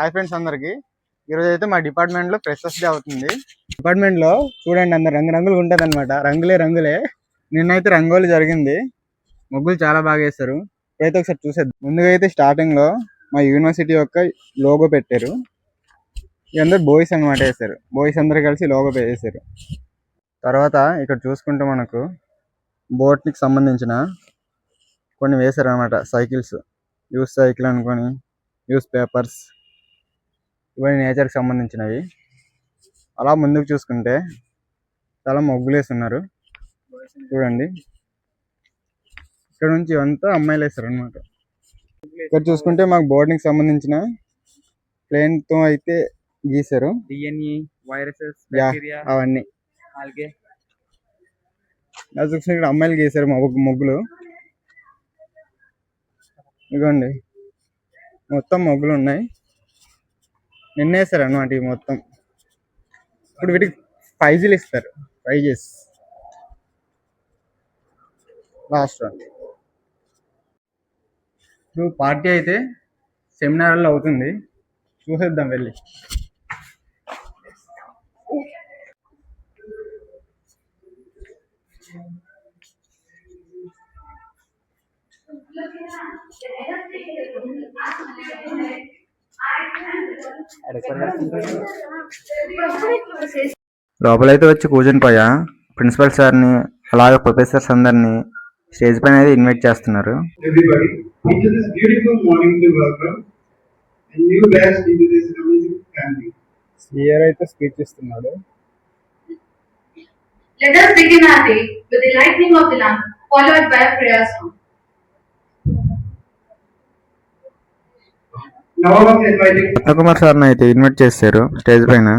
Hi friends అందరికి. ఈరోజు అయితే మా డిపార్ట్మెంట్లో ఫ్రెషర్స్ డే అవుతుంది. డిపార్ట్మెంట్లో చూడండి అందరు రంగు రంగులు ఉంటుంది అనమాట రంగులే రంగులే. నిన్నైతే రంగోలి జరిగింది. ముగ్గులు చాలా బాగా వేస్తారు అయితే ఒకసారి చూసేద్దాం. ముందుగా అయితే స్టార్టింగ్లో మా యూనివర్సిటీ యొక్క లోగో పెట్టారు. అందరు బాయ్స్ అనమాట వేశారు. బాయ్స్ అందరు కలిసి లోగో వేసారు తర్వాత ఇక్కడ చూసుకుంటే మనకు బోట్కి సంబంధించిన కొన్ని వేశారు అనమాట సైకిల్స్. యూస్ సైకిల్ అనుకొని న్యూస్ పేపర్స్. ఇవన్నీ నేచర్కి సంబంధించినవి. అలా ముందుకు చూసుకుంటే చాలా వేస్తున్నారు చూడండి. ఇక్కడ నుంచి అంతా అమ్మాయిలు వేస్తారు అనమాట ఇక్కడ చూసుకుంటే మాకు బోర్డింగ్ సంబంధించిన తో అయితే గీశారు. డిఎన్ఏ వైరసెస్ అవన్నీ. అది చూసుకుంటే ఇక్కడ అమ్మాయిలు గీశారు మొగ్గు మొగ్గులు. ఇదిగోండి. మొత్తం మొగ్గులు ఉన్నాయి నిన్నేస్తారు అనమాట ఇవి మొత్తం. ఇప్పుడు వీటికి ప్రైజులు ఇస్తారు. ప్రైజెస్ లాస్ట్ నువ్వు ఇప్పుడు పార్టీ అయితే సెమినార్లో అవుతుంది. చూసేద్దాం వెళ్ళి. లోపలైతే వచ్చి కూర్చొని పోయా ప్రిన్సిపల్ సార్ని అలాగే ప్రొఫెసర్స్ అందరినీ స్టేజ్ పైన అయితే ఇన్వైట్ చేస్తున్నారు అయితే స్పీచ్ ఇస్తున్నాడు Let us begin our day with the lightning of the lamp, followed by a prayer song. ఎవరో ఒకరు సార్ అయితే ఇన్వైట్ చేస్తారు స్టేజ్ పైన.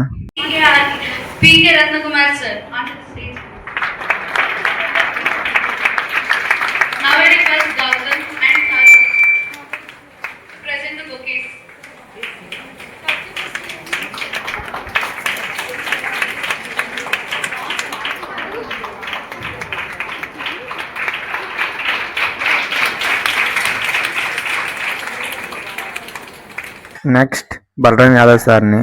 నెక్స్ట్ బలరాం యాదవ్ సార్ని.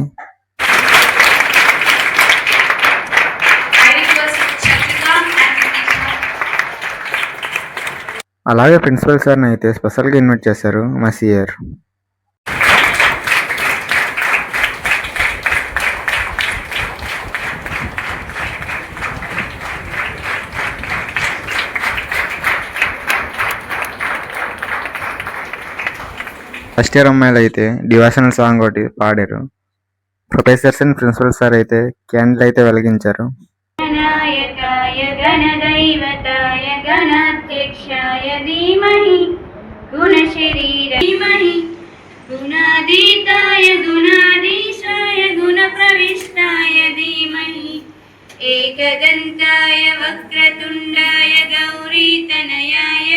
అలాగే ప్రిన్సిపల్ సార్ని అయితే స్పెషల్గా ఇన్వైట్ చేశారు మా ఫస్ట్ ఇయర్ అమ్మాయిలు అయితే డివోషనల్ సాంగ్ ఒకటి పాడారు. ప్రొఫెసర్స్ అండ్ ప్రిన్సిపల్ సార్ అయితే క్యాండిల్ అయితే వెలిగించారు. గుణాదీతాయ గుణాదీశాయ గుణ ప్రవిష్టాయ ఏకదంతాయ వక్రతుండాయ గౌరీతనయాయ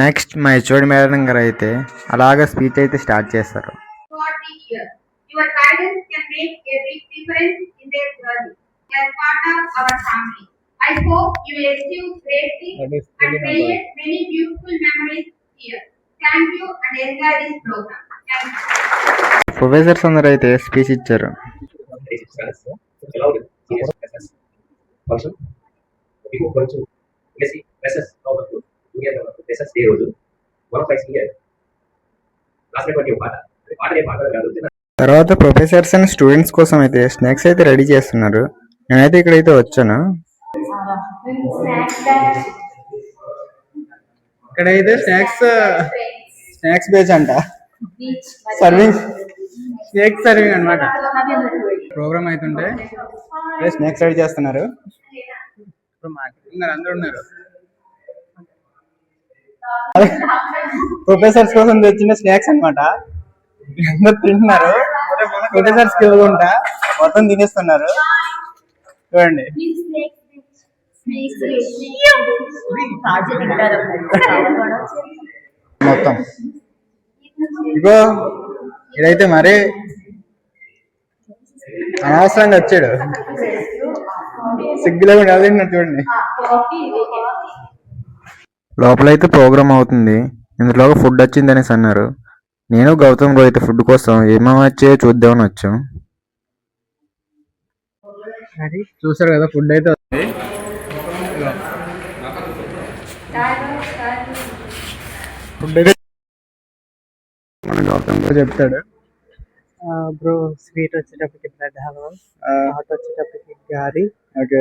నెక్స్ట్ మా హెచ్ఓడి మేడం గారు అయితే అలాగ స్పీచ్ అయితే స్టార్ట్ చేస్తారు. ప్రొఫెసర్స్ అందరు అయితే స్పీచ్ ఇచ్చారు. జూనియర్ మెసెస్ డే రోజు. వన్ ఆఫ్ ఫైవ్ ఇయర్ రాసినటువంటి పాట అది పాట ఏ పాట కాదు. తర్వాత ప్రొఫెసర్స్ అండ్ స్టూడెంట్స్ కోసం అయితే స్నాక్స్ అయితే రెడీ చేస్తున్నారు. నేనైతే ఇక్కడైతే వచ్చాను. ఇక్కడైతే స్నాక్స్ స్నాక్స్ బేచ్ అంట. సర్వింగ్ స్నాక్స్ సర్వింగ్ అన్నమాట. ప్రోగ్రామ్ అవుతుంటే స్నాక్స్ రెడీ చేస్తున్నారు. ఇప్పుడు అందరూ ఉన్నారు. ప్రొఫెసర్స్ కోసం తెచ్చిన స్నాక్స్ అన్నమాట. అందరు తింటున్నారు. ప్రొఫెసర్స్ ఉంటా మొత్తం తినేస్తున్నారు. చూడండి. మొత్తం. ఇగో ఇదైతే మరి అనవసరంగా వచ్చాడు. సిగ్గులో కూడా చూడండి. లోపలైతే ప్రోగ్రామ్ అవుతుంది. ఇందులో ఫుడ్ వచ్చింది అనేసి అన్నారు. నేను గౌతమ్ రోహిత్ ఫుడ్ కోసం ఏమేమి వచ్చాయో చూద్దామని వచ్చాం. చూసారు కదా ఫుడ్ అయితే ఉంది ఫుడ్ అయితే మన గౌతమ్ కూడా చెప్తాడు. బ్రో స్వీట్ వచ్చేటప్పటికి బ్రెడ్ హల్వా హాట్ వచ్చేటప్పటికి గారి okay.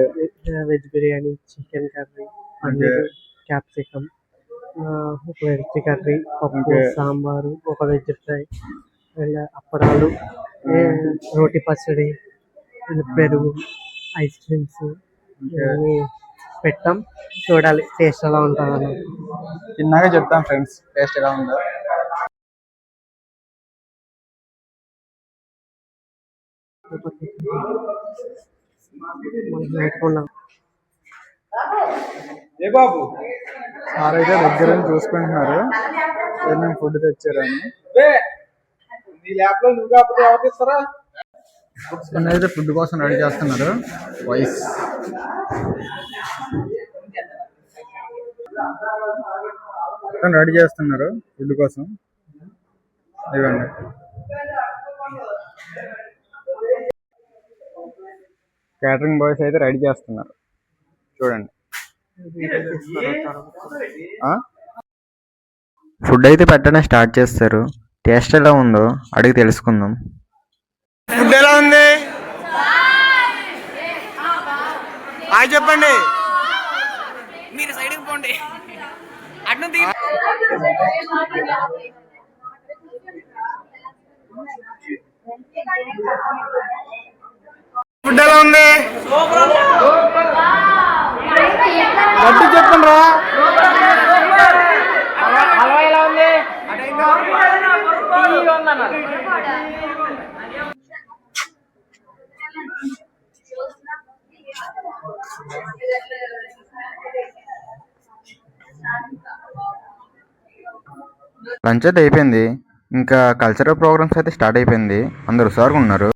Veg biryani chicken curry paneer capsicum ఒక వెజ్ కర్రీ పప్పు. సాంబారు ఒక వెజ్ ఫ్రై అండ్ అప్పడాలు రోటి పచ్చడి పెరుగు ఐస్ క్రీమ్స్ ఇవన్నీ పెట్టాం. చూడాలి టేస్ట్ ఎలా ఉంటుందని తిన్నాక చెప్తాం ఫ్రెండ్స్ టేస్ట్ ఎలా ఉందో. మనం నేర్చుకున్నాం ఏ బాబు? సార్ అయితే దగ్గర చూసుకుంటున్నారు. ఏమేమి ఫుడ్ తెచ్చారని. కొన్ని అయితే ఫుడ్ కోసం రెడీ చేస్తున్నారు. వైస్ రెడీ చేస్తున్నారు ఫుడ్ కోసం. ఇవ్వండి క్యాటరింగ్ బాయ్స్ అయితే రెడీ చేస్తున్నారు. చూడండి. ఫుడ్ అయితే పెట్టడం స్టార్ట్ చేస్తారు. టేస్ట్ ఎలా ఉందో అడిగి తెలుసుకుందాం. ఫుడ్ ఎలా ఉంది? హాయ్ చెప్పండి. మీరు సైడ్కి పోండి. ఫుడ్ ఎలా ఉంది? గట్టి చెప్పండి రా లంచ్ అయితే అయిపోయింది. ఇంకా కల్చరల్ ప్రోగ్రామ్స్ అయితే స్టార్ట్ అయిపోయింది. అందరు హుషారుగా ఉన్నారు.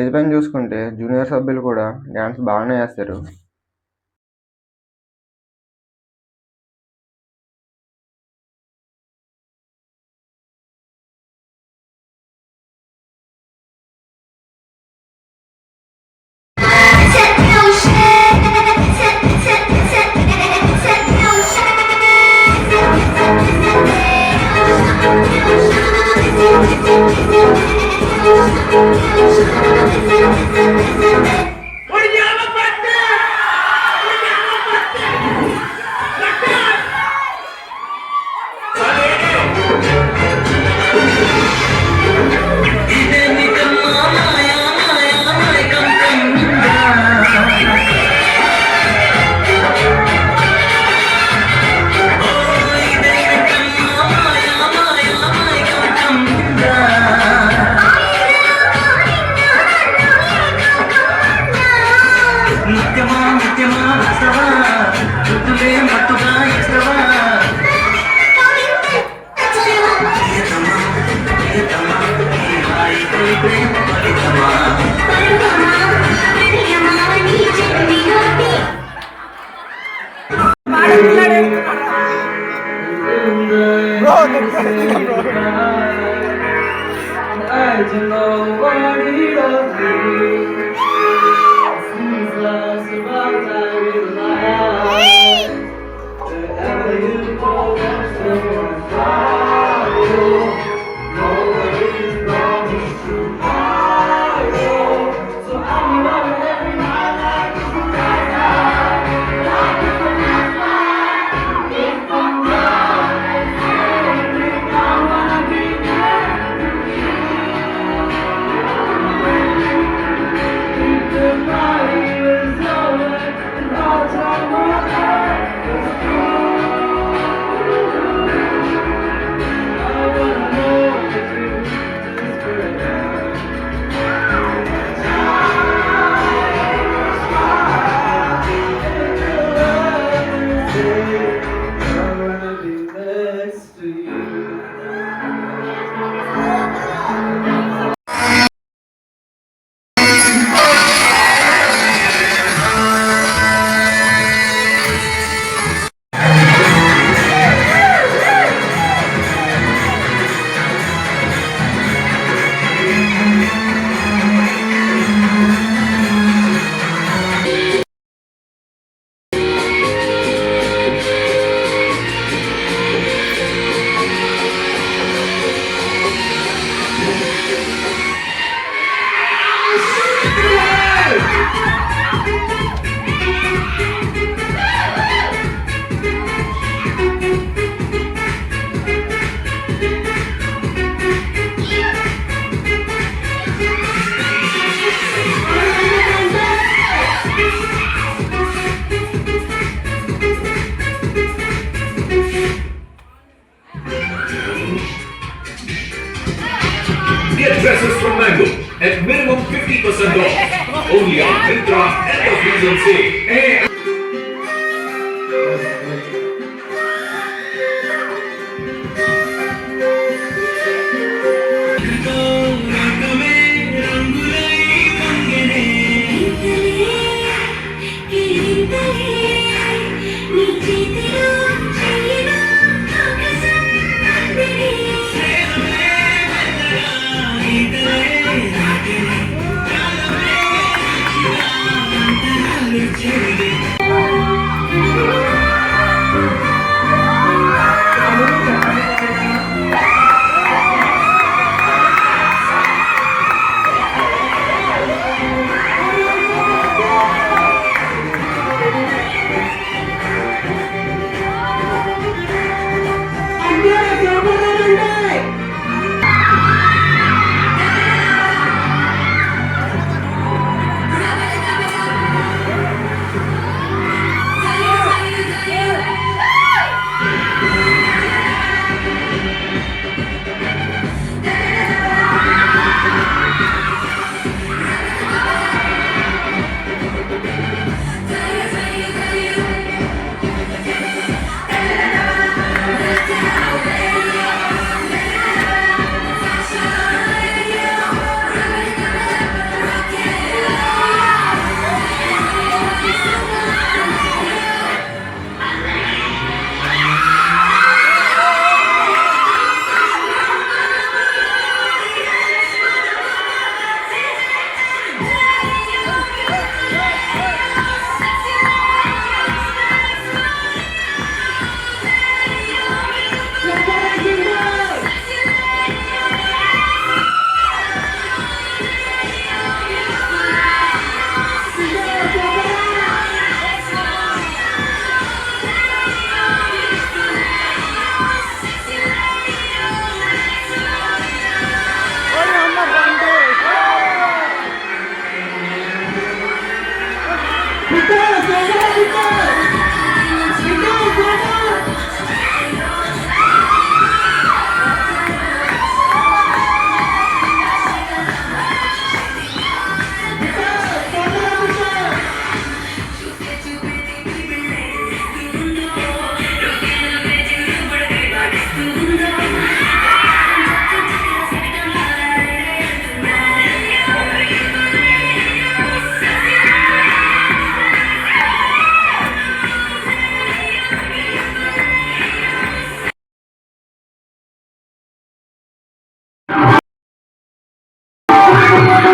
స్టేజ్ పైన చూసుకుంటే జూనియర్ సభ్యులు కూడా డ్యాన్స్ బాగానే వేస్తారు Thank. Mango at minimum 50% off. Only on Myntra end of season sale.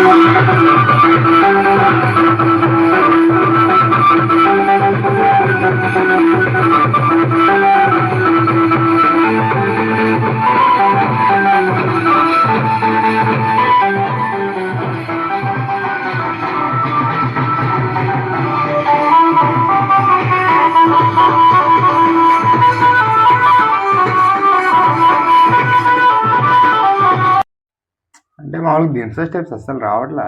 Hey, అంటే వాళ్ళకి దీంట్లో స్టెప్స్ అస్సలు రావట్లే.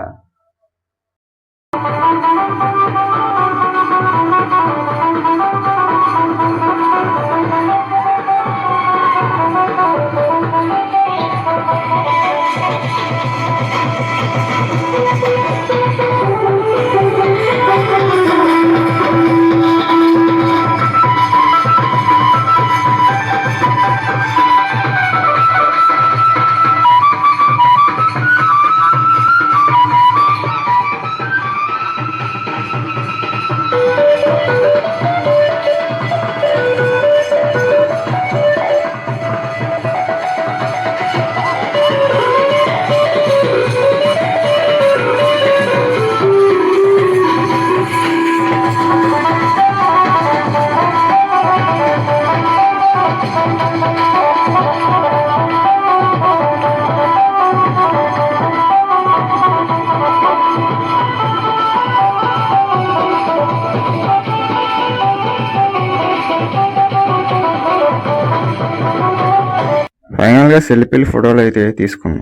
ఫైనల్గా సెల్ఫీలు ఫోటోలు అయితే తీసుకున్నాం.